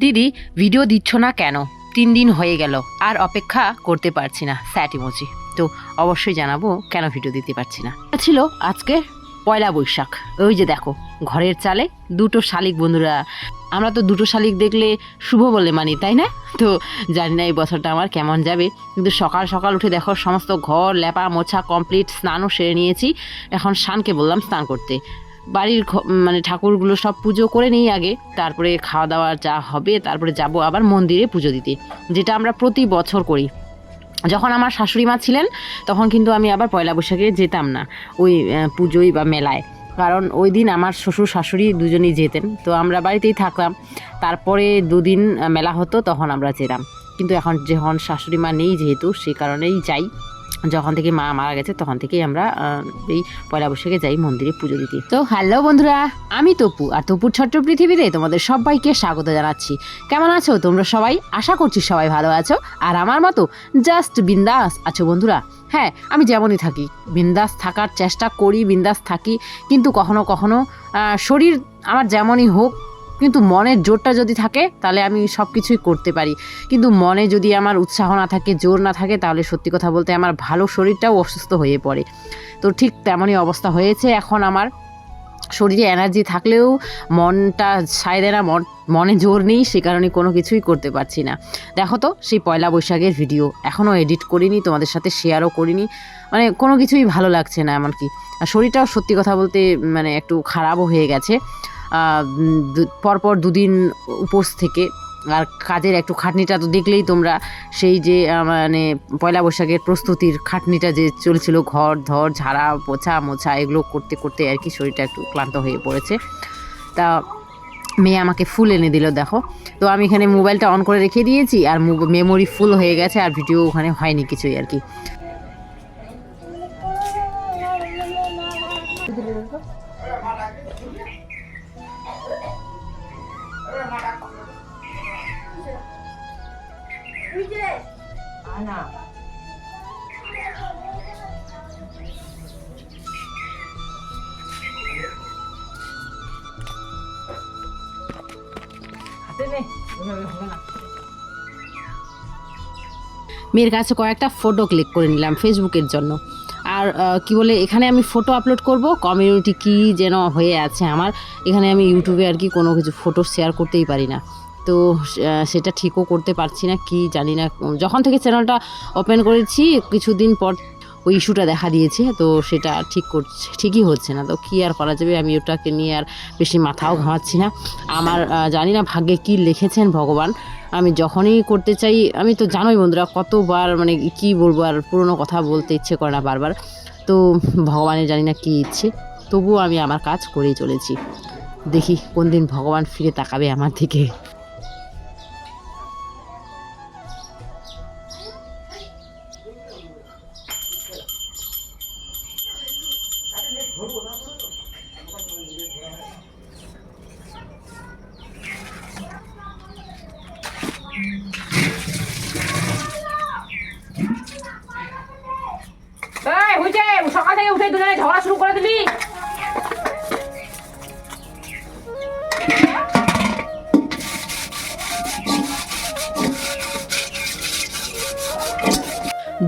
দিদি ভিডিও দিচ্ছ না কেন? তিন দিন হয়ে গেল, আর অপেক্ষা করতে পারছি না স্যাট ইমোজি তো অবশ্যই জানাব কেন ভিডিও দিতে পারছি না। ছিল আজকে পয়লা বৈশাখ। ওই যে দেখো, ঘরের চালে দুটো শালিক বন্ধুরা। আমরা তো দুটো শালিক দেখলে শুভ বলে মানি, তাই না? তো জানি না এই বছরটা আমার কেমন যাবে। কিন্তু সকাল সকাল উঠে দেখো, সমস্ত ঘর, লেপা মোছা কমপ্লিট স্নানও সেরে নিয়েছি। এখন শানকে বললাম স্নান করতে। বাড়ির মানে ঠাকুরগুলো সব পুজো করে নিই আগে, তারপরে খাওয়া দাওয়া যা হবে, তারপরে যাব আবার মন্দিরে পুজো দিতে, যেটা আমরা প্রতি বছর করি। যখন আমার শাশুড়ি মা ছিলেন, তখন কিন্তু আমি আবার পয়লা বৈশাখে যেতাম না, ওই পুজোই বা মেলায়। কারণ ওই দিন আমার শ্বশুর শাশুড়ি দুজনেই যেতেন, তো আমরা বাড়িতেই থাকলাম তারপরে দুদিন মেলা হতো, তখন আমরা যেতাম। কিন্তু এখন যখন শাশুড়ি মা নেই যেহেতু সেই কারণেই যাই। যখন থেকে মা মারা গেছে, তখন থেকেই আমরা এই পয়লা বৈশাখে যাই মন্দিরে পুজো দিতে। তো হ্যালো বন্ধুরা, আমি তপু, আর তপুর ছোট্ট পৃথিবীতে তোমাদের সবাইকে স্বাগত জানাচ্ছি। কেমন আছো তোমরা সবাই? আশা করছি সবাই ভালো আছো। আর আমার মতো জাস্ট বিন্দাস আছো বন্ধুরা। হ্যাঁ আমি যেমনই থাকি, বিন্দাস থাকার চেষ্টা করি, বিন্দাস থাকি, কিন্তু কখনো কখনো শরীর আমার যেমনই হোক কিন্তু মনের জোরটা যদি থাকে, তাহলে আমি সব কিছুই করতে পারি। কিন্তু মনে যদি আমার উৎসাহ না থাকে, জোর না থাকে, তাহলে সত্যি কথা বলতে আমার ভালো শরীরটাও অসুস্থ হয়ে পড়ে। তো ঠিক তেমনই অবস্থা হয়েছে এখন আমার। শরীরে এনার্জি থাকলেও মনটা সায় দেয় না মন, মনে জোর নেই, সে কারণে কোনো কিছুই করতে পারছি না। দেখো তো, সেই পয়লা বৈশাখের ভিডিও এখনও এডিট করিনি, তোমাদের সাথে শেয়ারও করিনি। মানে কোনো কিছুই ভালো লাগছে না এমনকি। আর শরীরটাও সত্যি কথা বলতে মানে একটু খারাপও হয়ে গেছে। পরপর দুদিন উপোস থেকে। আর কাজের একটু খাটনিটা তো দেখলেই তোমরা, সেই যে মানে পয়লা বৈশাখের প্রস্তুতির খাটনিটা যে চলছিল, ঘর, ধর, ঝাড়া, পোছা, মোছা, এগুলো করতে করতে আর কি শরীরটা একটু ক্লান্ত হয়ে পড়েছে। তা মেয়ে আমাকে ফুল এনে দিল, দেখো। তো আমি এখানে মোবাইলটা অন করে রেখে দিয়েছি, আর মেমোরি ফুল হয়ে গেছে, আর ভিডিও ওখানে হয়নি কিছুই আর কি। মেয়ের কাছে কয়েকটা ফটো ক্লিক করে নিলাম ফেসবুকের জন্য। আর কি বলে, এখানে আমি ফটো আপলোড করব কমিউনিটি কি যেন হয়ে আছে আমার। এখানে আমি ইউটিউবে আর কি কোনো কিছু ফটো শেয়ার করতেই পারি না। তো সেটা ঠিকও করতে পারছি না, কি জানি না, যখন থেকে চ্যানেলটা ওপেন করেছি, কিছুদিন পর ওই ইস্যুটা দেখা দিয়েছে, তো সেটা ঠিক করছে, ঠিকই হচ্ছে না। তো কী আর করা যাবে? আমি ওটাকে নিয়ে আর বেশি মাথাও ঘামাচ্ছি না। আমার জানি না ভাগ্যে কী লিখেছেন ভগবান। আমি যখনই করতে চাই, আমি তো জানোই বন্ধুরা, কতবার মানে কি বলব আর পুরনো কথা বলতে ইচ্ছে করে না বারবার। তো ভগবানের জানি না কী ইচ্ছে, তবুও আমি আমার কাজ করেই চলেছি। দেখি কোন দিন ভগবান ফিরে তাকাবে আমার দিকে। সকাল থেকে উঠে দুজনে ঝগড়া শুরু করে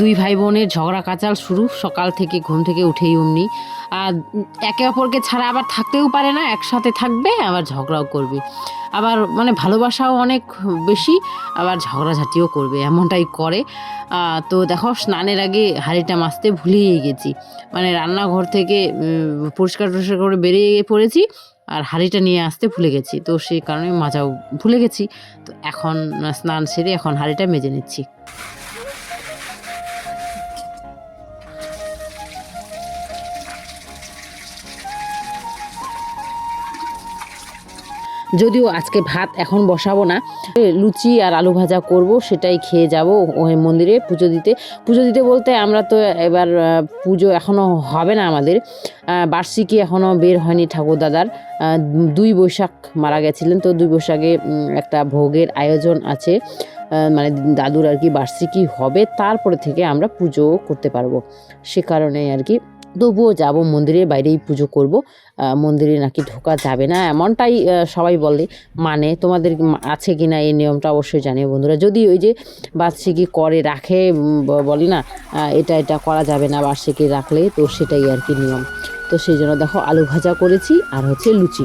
দুই ভাই বোনের ঝগড়া কাচাল শুরু, সকাল থেকে ঘুম থেকে উঠেই অমনি। আর একে অপরকে ছাড়া আবার থাকতেও পারে না, একসাথে থাকবে, আবার ঝগড়াও করবে। আবার মানে ভালোবাসাও অনেক বেশি, আবার ঝগড়াঝাটিও করবে, এমনটাই করে। তো দেখো, স্নানের আগে হাঁড়িটা মাসতে ভুলেই গেছি। মানে রান্নাঘর থেকে পরিষ্কার টরিষ্কার করে বেরিয়ে পড়েছি আর হাঁড়িটা নিয়ে আসতে ভুলে গেছি। তো সেই কারণে মাজাও ভুলে গেছি। তো এখন স্নান সেরে এখন হাঁড়িটা মেজে নিচ্ছি। যদিও আজকে ভাত এখন বসাবো না, লুচি আর আলু ভাজা করব, সেটাই খেয়ে যাব ওই মন্দিরে পুজো দিতে। পুজো দিতে বলতে আমরা তো এবার পুজো এখনও হবে না আমাদের। বার্ষিকী এখনও বের হয়নি ঠাকুর দাদার। দুই বৈশাখ মারা গেছিলেন, তো দুই বৈশাখে একটা ভোগের আয়োজন আছে। মানে দাদুর আর কি বার্ষিকী হবে, তারপরে থেকে আমরা পুজো করতে পারব। সে কারণে আর কি তবুও যাব, মন্দিরের বাইরেই পুজো করব। মন্দিরে নাকি ঢোকা যাবে না, এমনটাই সবাই বলে। মানে তোমাদের আছে কি না এই নিয়মটা অবশ্যই জানিও বন্ধুরা। যদি ওই যে বার্ষিকী করে রাখে বলি না এটা এটা করা যাবে না বার্ষিকী রাখলে, তো সেটাই আর কি নিয়ম। তো সেই জন্য দেখো, আলু ভাজা করেছি, আর হচ্ছে লুচি।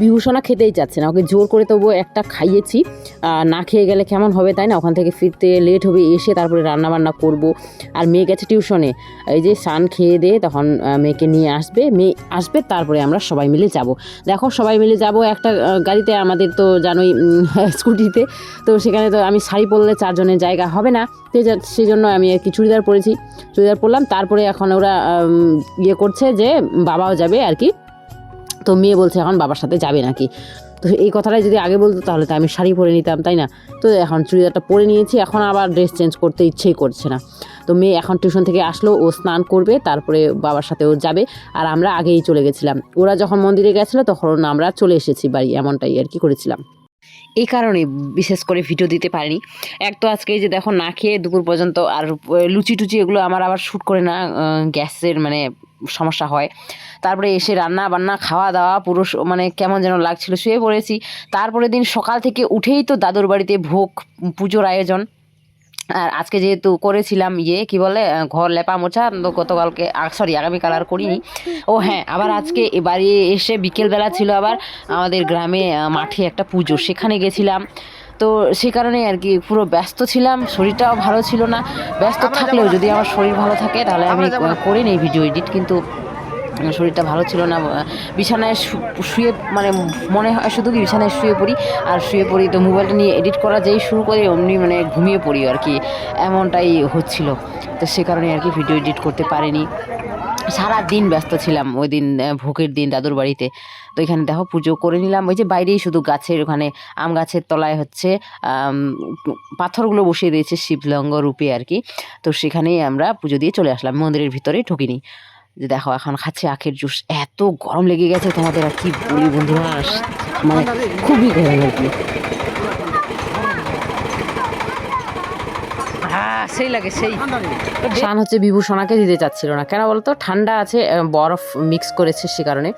বিভূষণা খেতেই চাচ্ছে না। ওকে জোর করে তবুও একটা খাইয়েছি। না খেয়ে গেলে কেমন হবে তাই না? ওখান থেকে ফিরতে লেট হবে, এসে তারপরে রান্না বান্না করব। আর মেয়ে গেছে টিউশনে এই যে সান খেয়ে দিয়ে তখন মেয়েকে নিয়ে আসবে। মেয়ে আসবে, তারপরে আমরা সবাই মিলে যাব। দেখো, সবাই মিলে যাব একটা গাড়িতে, আমাদের তো জানোই স্কুটিতে। তো সেখানে তো আমি শাড়ি পরলে চারজনের জায়গা হবে না। সেই জন্য আমি আর কি চুড়িদার পরেছি। চুড়িদার পরলাম, তারপরে এখন ওরা ইয়ে করছে যে, বাবাও যাবে আর কি। তো মেয়ে বলছে, এখন বাবার সাথে যাবে নাকি? তো এই কথাটাই যদি আগে বলতো, তাহলে তো আমি শাড়ি পরে নিতাম, তাই না? তো এখন চুড়িদারটা পরে নিয়েছি, এখন আবার ড্রেস চেঞ্জ করতে ইচ্ছেই করছে না। তো মেয়ে এখন টিউশন থেকে আসলো, ও স্নান করবে, তারপরে বাবার সাথে ও যাবে, আর আমরা আগেই চলে গেছিলাম। ওরা যখন মন্দিরে গেছিল, তখন আমরা চলে এসেছি বাড়ি, এমনটাই আর কি করেছিলাম। এই কারণে বিশেষ করে ভিডিও দিতে পারিনি। এক তো আজকে যে দেখো, না খেয়ে দুপুর পর্যন্ত আর লুচি টুচি এগুলো আমার আবার শ্যুট করে না গ্যাসের মানে সমস্যা হয়। তারপরে এসে রান্না বান্না, খাওয়া দাওয়া পুরো মানে কেমন যেন লাগছিল, শুয়ে পড়েছি। তারপরে দিন সকাল থেকে উঠেই তো দাদুর বাড়িতে ভোগ পুজোর আয়োজন। আর আজকে যেহেতু করেছিলাম ইয়ে কি বলে ঘর লেপা মোছা, তো গতকালকে সরি আগামীকাল আর করিনি। ও হ্যাঁ আবার আজকে বাড়ি এসে বিকেলবেলা ছিল আবার আমাদের গ্রামে মাঠে একটা পুজো, সেখানে গেছিলাম। তো সে কারণে আর কি পুরো ব্যস্ত ছিলাম শরীরটাও ভালো ছিল না। ব্যস্ত থাকলেও যদি আমার শরীর ভালো থাকে তাহলে আমি করে নিই ভিডিও এডিট কিন্তু শরীরটা ভালো ছিল না। বিছানায় শুয়ে মানে মনে হয় শুধু কি বিছানায় শুয়ে পড়ি আর শুয়ে পড়ি তো মোবাইলটা নিয়ে এডিট করা যেই শুরু করি অমনি মানে ঘুমিয়ে পড়ি আর কি এমনটাই হচ্ছিল। তো সে কারণে আর কি ভিডিও এডিট করতে পারিনি। সারা দিন ব্যস্ত ছিলাম ওই দিন ভোগের দিন দাদুর বাড়িতে। তো এখানে দেখো পুজো করে নিলাম। ওই যে বাইরেই শুধু গাছের ওখানে আম গাছের তলায় হচ্ছে পাথরগুলো বসিয়ে দিয়েছে শিবলঙ্গ রূপে আর কি। তো সেখানেই আমরা পুজো দিয়ে চলে আসলাম। মন্দিরের ভিতরে ঢুকিনি। যে দেখো এখন খাচ্ছে আখের জুস। এত গরম লেগে গেছে তোমাদের আর কি বলি বন্ধুরা। মানে খুবই গরম আর কি হ্যাঁ সেই লাগে সেই। শান হচ্ছে বিভূষণাকে দিতে চাচ্ছিল না। কেন বলতো? ঠান্ডা আছে বরফ মিক্স করেছে সে কারণে।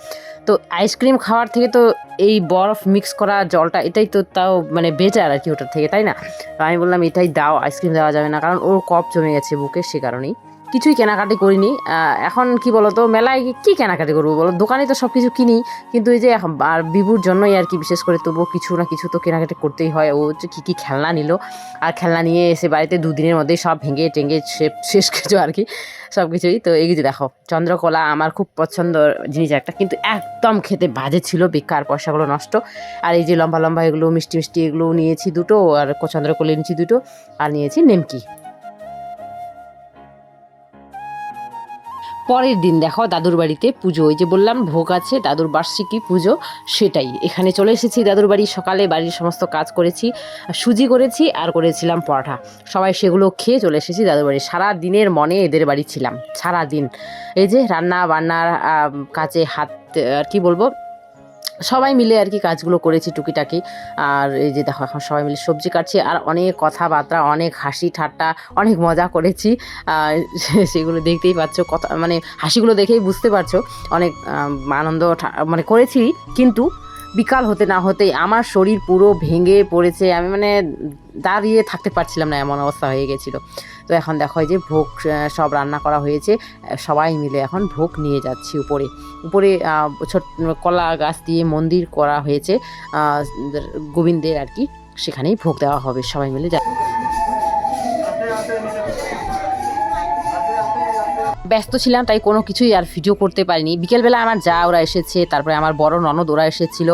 তো আইসক্রিম খাওয়ার থেকে তো এই বরফ মিক্স করা জলটা এটাই তো তাও মানে বেটার আর কি ওটার থেকে তাই না? তো আমি বললাম এটাই দাও আইসক্রিম দেওয়া যাবে না। কারণ ওর কপ জমে গেছে বুকে সে কারণেই। কিছুই কেনাকাটি করিনি। এখন কি বলতো, মেলায় কি কেনাকাটি করব বলো? দোকানে তো সব কিছু কিনি, কিন্তু এই যে এখন আর বিভুর জন্যই আর কি বিশেষ করে তবুও কিছু না কিছু তো কেনাকাটি করতেই হয়। ও হচ্ছে কী কী খেলনা নিল, আর খেলনা নিয়ে এসে বাড়িতে দুদিনের মধ্যেই সব ভেঙে টেঙ্গে সে- শেষ কিছু আর কি সব কিছুই তো এই যে দেখো, চন্দ্রকলা আমার খুব পছন্দ জিনিস একটা, কিন্তু একদম খেতে বাজে ছিল, বেকার, পয়সাগুলো নষ্ট। আর এই যে লম্বা লম্বা এগুলো, মিষ্টি মিষ্টি এগুলো নিয়েছি দুটো, আর চন্দ্রকলা নিয়েছি দুটো, আর নিয়েছি নেমকি। পরের দিন দেখো দাদুর বাড়িতে পুজো। ওই যে বললাম, ভোগ আছে, দাদুর বার্ষিকী পুজো, সেটাই। এখানে চলে এসেছি দাদুর বাড়ি, সকালে বাড়ির সমস্ত কাজ করেছি, সুজি করেছি আর করেছিলাম পরাঠা সবাই সেগুলো খেয়ে চলে এসেছি দাদুর বাড়ি। সারা দিনের মনে এদের বাড়ি ছিলাম, সারা দিন। এই যে রান্না বান্নার কাছে কাজে হাত আর কি বলব? সবাই মিলে আর কি কাজগুলো করেছি টুকিটাকি। আর এই যে দেখো, এখন সবাই মিলে সবজি কাটছি আর অনেক কথাবার্তা, অনেক হাসি ঠাট্টা, অনেক মজা করেছি। সেগুলো দেখতেই পাচ্ছ, কথা মানে হাসিগুলো দেখেই বুঝতে পারছ। অনেক আনন্দ মানে করেছি, কিন্তু বিকাল হতে না হতেই আমার শরীর পুরো ভেঙে পড়েছে। আমি মানে দাঁড়িয়ে থাকতে পারছিলাম না, এমন অবস্থা হয়ে গেছিল। তো এখন দেখো যে ভোগ সব রান্না করা হয়েছে। সবাই মিলে এখন ভোগ নিয়ে যাচ্ছি উপরে। উপরে ছোট, কলা গাছ দিয়ে মন্দির করা হয়েছে। গোবিন্দের আর কি, সেখানেই ভোগ দেওয়া হবে। সবাই মিলে যা ব্যস্ত ছিলাম, তাই কোনো কিছুই আর ভিডিও করতে পারিনি। বিকেলবেলা আমার যা ওরা এসেছে, তারপরে আমার বড় ননদ ওরা এসেছিল।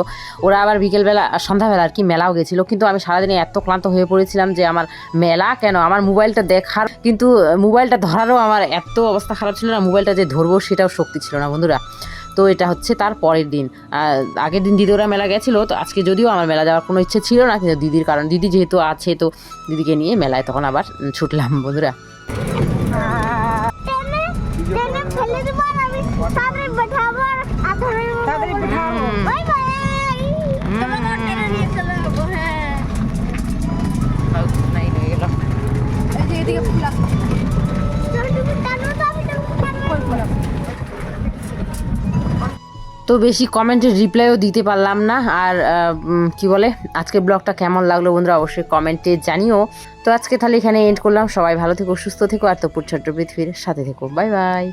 ওরা আবার বিকেলবেলা সন্ধ্যাবেলা আর কি মেলাও গেছিল। কিন্তু আমি সারাদিনে এত ক্লান্ত হয়ে পড়েছিলাম যে আমার মেলা কেন? আমার মোবাইলটা দেখার, কিন্তু মোবাইলটা ধরারও আমার এত অবস্থা খারাপ ছিল না, মোবাইলটা যে ধরবো সেটাও শক্তি ছিল না, বন্ধুরা। তো এটা হচ্ছে তার পরের দিন। আগের দিন দিদি ওরা মেলা গেছিল, তো আজকে যদিও আমার মেলা যাওয়ার কোনো ইচ্ছে ছিল না, কিন্তু দিদির কারণ, দিদি যেহেতু আছে, তো দিদিকে নিয়ে মেলায় তখন আবার ছুটলাম, বন্ধুরা। ফেলে দেবো আর আমি তাড়াতাড়ি পাঠাবো আর আধারে তাড়াতাড়ি পাঠাবো। Bye bye. তোমাকে টেনে নিয়ে চলে যাব হ্যাঁ। চলো তুমি টানো তো আমি তোমাকে টানবো তো বেশি কমেন্টের রিপ্লাইও দিতে পারলাম না আর কি বলে আজকে ব্লগটা কেমন লাগল বন্ধুরা অবশ্যই কমেন্টে জানিও। তো আজকে তাহলে এখানে এন্ড করলাম সবাই ভালো থেকো সুস্থ থেকো আর তো ছোট্ট পৃথিবীর সাথে থেকো। Bye bye.